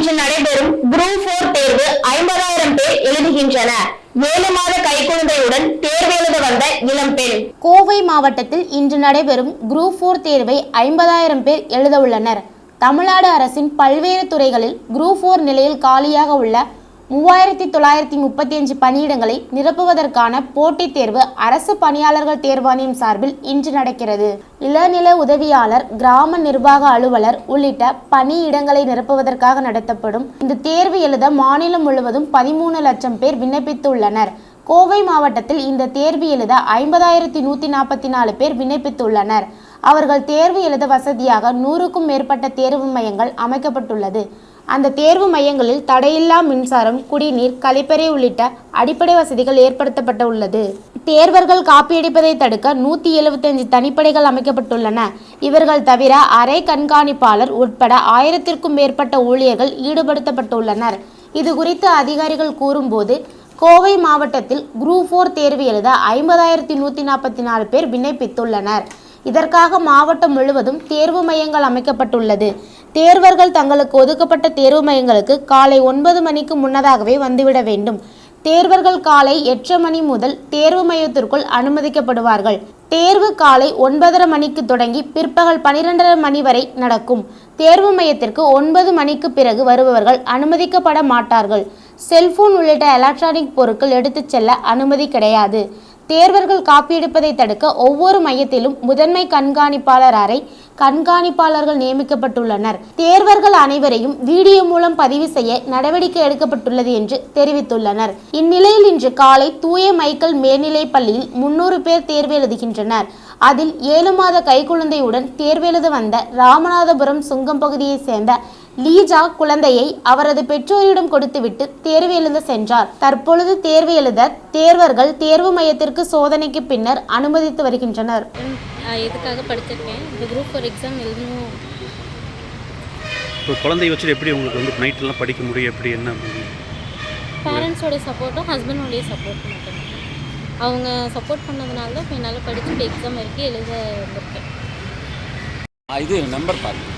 இன்று நடைபெறும் group four தேர்வு ஐம்பதாயிரம் பேர் எழுதுகின்றனர் ஏழு மாத கைக்குழந்தையுடன் தேர்வு எழுத வந்த இளம் பெண். கோவை மாவட்டத்தில் இன்று நடைபெறும் குரூப் போர் தேர்வை ஐம்பதாயிரம் பேர் எழுத உள்ளனர். தமிழ்நாடு அரசின் பல்வேறு துறைகளில் குரூப் போர் நிலையில் காலியாக உள்ள மூவாயிரத்தி தொள்ளாயிரத்தி முப்பத்தி அஞ்சு பணியிடங்களை நிரப்புவதற்கான போட்டித் தேர்வு அரசு பணியாளர்கள் தேர்வாணையம் சார்பில் இன்று நடக்கிறது. இளநில உதவியாளர் கிராம நிர்வாக அலுவலர் உள்ளிட்ட பணியிடங்களை நிரப்புவதற்காக நடத்தப்படும் இந்த தேர்வு எழுத மாநிலம் முழுவதும் பதிமூணு லட்சம் பேர் விண்ணப்பித்துள்ளனர். கோவை மாவட்டத்தில் இந்த தேர்வு எழுத ஐம்பதாயிரத்தி நூற்றி நாற்பத்தி நாலு பேர் விண்ணப்பித்துள்ளனர். அவர்கள் தேர்வு எழுத வசதியாக நூறுக்கும் மேற்பட்ட தேர்வு மையங்கள் அமைக்கப்பட்டுள்ளது. அந்த தேர்வு மையங்களில் தடையில்லா மின்சாரம் குடிநீர் கழிப்பறை உள்ளிட்ட அடிப்படை வசதிகள் ஏற்படுத்தப்பட்டு உள்ளது. தேர்வர்கள் காப்பியடிப்பதை தடுக்க நூற்றி எழுபத்தஞ்சு தனிப்படைகள் அமைக்கப்பட்டுள்ளன. இவர்கள் தவிர அரை கண்காணிப்பாளர் உட்பட ஆயிரத்திற்கும் மேற்பட்ட ஊழியர்கள் ஈடுபடுத்தப்பட்டுள்ளனர். இது குறித்து அதிகாரிகள் கூறும்போது கோவை மாவட்டத்தில் குரூப் ஃபோர் தேர்வு எழுத ஐம்பதாயிரத்தி நூற்றி நாற்பத்தி நாலு பேர் விண்ணப்பித்துள்ளனர். இதற்காக மாவட்டம் முழுவதும் தேர்வு மையங்கள் அமைக்கப்பட்டுள்ளது. தேர்வர்கள் தங்களுக்கு ஒதுக்கப்பட்ட தேர்வு மையங்களுக்கு காலை ஒன்பது மணிக்கு முன்னதாகவே வந்துவிட வேண்டும். தேர்வர்கள் காலை எட்டு மணி முதல் தேர்வு மையத்திற்குள் அனுமதிக்கப்படுவார்கள். தேர்வு காலை ஒன்பதரை மணிக்கு தொடங்கி பிற்பகல் பனிரெண்டரை மணி வரை நடக்கும். தேர்வு மையத்திற்கு ஒன்பது மணிக்கு பிறகு வருபவர்கள் அனுமதிக்கப்பட மாட்டார்கள். செல்போன் உள்ளிட்ட எலக்ட்ரானிக் பொருட்கள் எடுத்துச் செல்ல அனுமதி கிடையாது. தேர்வர்கள் காப்பியெடுப்பதை தடுக்க ஒவ்வொரு மையத்திலும் முதன்மை கண்காணிப்பாளர் அறை கண்காணிப்பாளர்கள் நியமிக்கப்பட்டுள்ளனர். தேர்வர்கள் அனைவரையும் வீடியோ மூலம் பதிவு செய்ய நடவடிக்கை எடுக்கப்பட்டுள்ளது என்று தெரிவித்துள்ளனர். இந்நிலையில் இன்று காலை தூய மைக்கேல் மேல்நிலைப் பள்ளியில் முன்னூறு பேர் தேர்வு எழுதுகின்றனர். அதில் ஏழு மாத கைக்குழந்தையுடன் தேர்வெழுத வந்த ராமநாதபுரம் சுங்கம் பகுதியைச் சேர்ந்த லீஜா குழந்தையை அவரது பெற்றோரிடம் கொடுத்துவிட்டு தேர்வு எழுத சென்றார். தற்பொழுது தேர்வு எழுத தேர்வர்கள் தேர்வு மையத்திற்கு சோதனைக்கு பின்னர் அனுமதித்து வருகின்றனர். நான் இதுக்காக படிச்சிருக்கேன்? இந்த குரூப் ஃபோர் எக்ஸாம் எழுதணும். இப்போ குழந்தைய வச்சுட்டு எப்படி உங்களுக்கு வந்து நைட்லாம் படிக்க முடியும்? எப்படி என்ன முடியும்? பேரண்ட்ஸோட சப்போர்ட்டும் ஹஸ்பண்டோடைய சப்போர்ட் மட்டும் அவங்க சப்போர்ட் பண்ணதுனால தான் இப்போ என்னால் படிச்சுட்டு எக்ஸாம் வரைக்கும் எழுத வந்திருக்கேன். ஆ, இது நம்பர் பாருங்க.